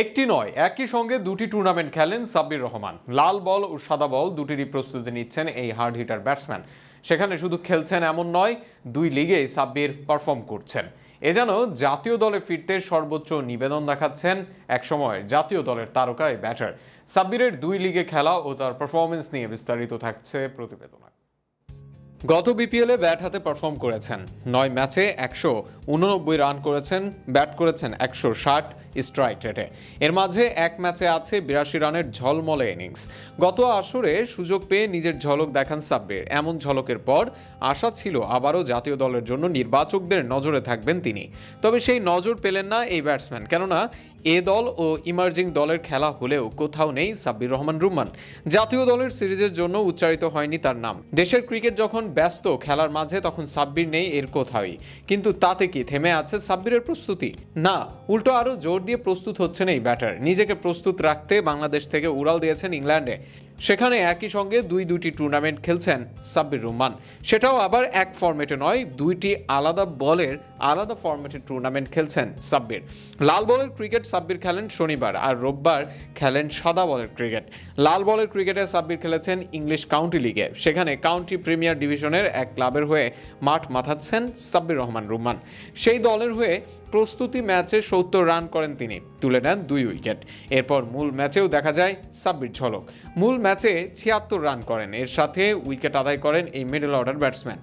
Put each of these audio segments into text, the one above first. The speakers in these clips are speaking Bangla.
একটি নয়, একই সঙ্গে দুটি টুর্নামেন্ট খেলেন সাব্বির রহমান। লাল বল ও সাদা বল দুটিরই প্রস্তুতি নিচ্ছেন এই হার্ড হিটার ব্যাটসম্যান সেখানে শুধু খেলছেন এমন নয়, দুই লিগেই সাব্বির পারফর্ম করছেন। এ যেন জাতীয় দলে ফিরতে সর্বোচ্চ নিবেদন দেখাচ্ছেন একসময় জাতীয় দলের তারকা এই ব্যাটার সাব্বিরের দুই লিগে খেলা ও তার পারফরমেন্স নিয়ে বিস্তারিত থাকছে প্রতিবেদনে। গত বিপিএলে ব্যাট হাতে পারফর্ম করেছেন। নয় ম্যাচে একশো উননব্বই রান করেছেন, ব্যাট করেছেন একশো ষাট স্ট্রাইক রেটে এর মাঝে এক ম্যাচে আছে বিরাশি রানের ঝলমলে ইনিংস গত আসরে সুযোগ পেয়ে নিজের ঝলক দেখান সাব্বির। এমন ঝলকের পর আশা ছিল আবারও জাতীয় দলের জন্য নির্বাচকদের নজরে থাকবেন তিনি। তবে সেই নজর পেলেন না এই ব্যাটসম্যান কেননা এ দল ও ইমার্জিং দলের খেলা হলেও কোথাও নেই সাব্বির রহমান রুম্মান। জাতীয় দলের সিরিজের জন্য উচ্চারিত হয়নি তার নাম। দেশের ক্রিকেট যখন ব্যস্ত খেলার মাঝে, তখন সাব্বির নেই এর কোথাওই। কিন্তু তাতে কি থেমে আছে সাব্বিরের প্রস্তুতি? না, উল্টো আরও জোর দিয়ে প্রস্তুত হচ্ছেন এই ব্যাটার। নিজেকে প্রস্তুত রাখতে বাংলাদেশ থেকে উড়াল দিয়েছেন ইংল্যান্ডে। সেখানে একই সঙ্গে দুই দুটি টুর্নামেন্ট খেলছেন সাব্বির রহমান। সেটাও আবার এক ফরম্যাটে নয়, দুইটি আলাদা বলের আলাদা ফরম্যাটের টুর্নামেন্ট খেলছেন সাব্বির। লাল বলের ক্রিকেট সাব্বির খেলেন শনিবার আর রোববার খেলেন সাদা বলের ক্রিকেট লাল বলের ক্রিকেটে সাব্বির খেলেছেন ইংলিশ কাউন্টি লিগে সেখানে কাউন্টি প্রিমিয়ার ডিভিশনের এক ক্লাবের হয়ে মাঠ মাথাচ্ছেন সাব্বির রহমান রুম্মান সেই দলের হয়ে প্রস্তুতি ম্যাচে সত্তর রান করেন তিনি, তুলে নেন দুই উইকেট। এরপর মূল ম্যাচেও দেখা যায় সাব্বির ঝলক। মূল ম্যাচে ছিয়াত্তর রান করেন। এর সাথে উইকেট আদায় করেন এই মিডল অর্ডার ব্যাটসম্যান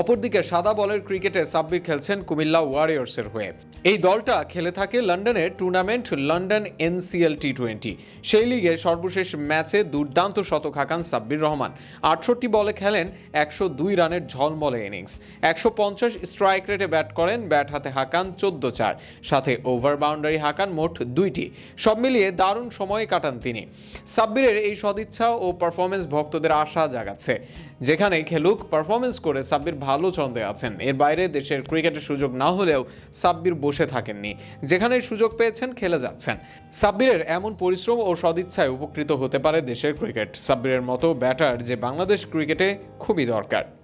অপরদিকে সাদা বলের ক্রিকেটে সাব্বির খেলছেন কুমিল্লা ওয়ারিয়র্সের হয়ে। এই দলটা খেলে থাকে লন্ডনের tournament London NCL T twenty সেই লিগে সর্বশেষ ম্যাচে দুর্দান্ত শতক হাঁকান সাব্বির রহমান। আটষট্টি বলে খেলেন, একশো দুই রানের ঝলমলে ইনিংস। একশো পঞ্চাশ স্ট্রাইক রেটে ব্যাট করেন, ব্যাট হাতে হাঁকান চোদ্দ চার। সাথে ওভার বাউন্ডারি হাঁকান মোট দুইটি। সব মিলিয়ে দারুণ সময় কাটান তিনি। সাব্বিরের এই সদিচ্ছা ও পারফরমেন্স ভক্তদের আশা জাগাচ্ছে। যেখানে খেলুক পারফরমেন্স করে সাব্বির ভালো ছন্দে আছেন। এর বাইরে দেশের ক্রিকেটের সুযোগ না হলেও সাব্বির বসে থাকেননি, যেখানে সুযোগ পেয়েছেন, খেলে যাচ্ছেন। সাব্বিরের এমন পরিশ্রম ও সদিচ্ছায় উপকৃত হতে পারে দেশের ক্রিকেট সাব্বিরের মতো ব্যাটার যে বাংলাদেশ ক্রিকেটে খুবই দরকার।